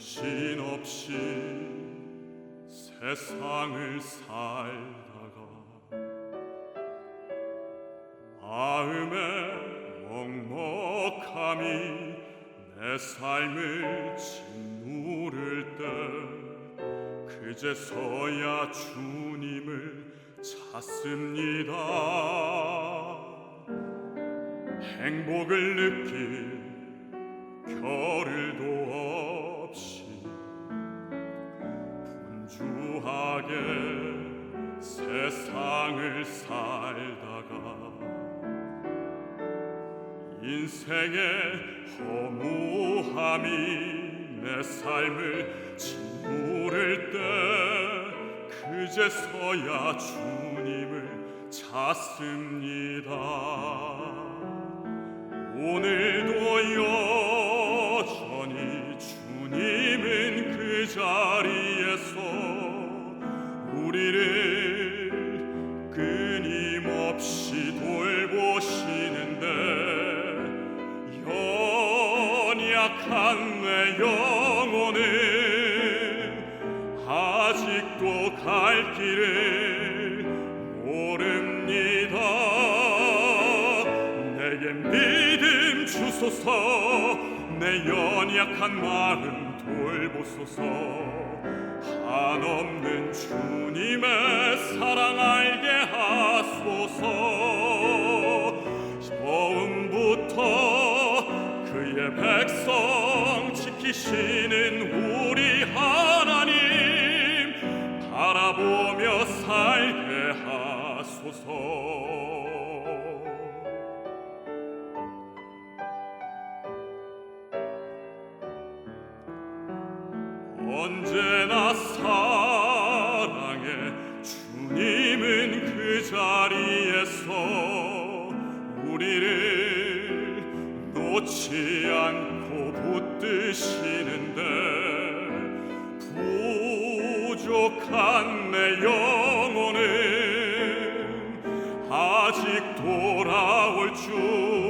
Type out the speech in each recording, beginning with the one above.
정신 없이 세상을 살다가 마음의 먹먹함이 내 삶을 짓누를 때 그제서야 주님을 찾습니다. 행복을 느낄 별을 도와 분주하게 세상을 살다가 인생의 허무함이 내 삶을 짓누를 때 그제서야 주님을 찾습니다. 오늘 끊임없이 돌보시는데 연약한 내 영혼은 아직도 갈 길을 모릅니다. 내게 믿음 주소서 내 연약한 마음 돌 보소서. 한없는 주님의 사랑 알게 하소서. 처음부터 그의 백성 지키시는 우리 하나님 바라보며 살게 하소서 언제나 사랑해. 주님은 그 자리에서 우리를 놓지 않고 붙드시는데 부족한 내 영혼은 아직 돌아올 줄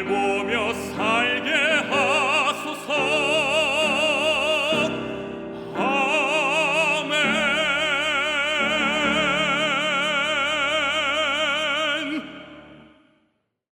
보며 살게 하소서.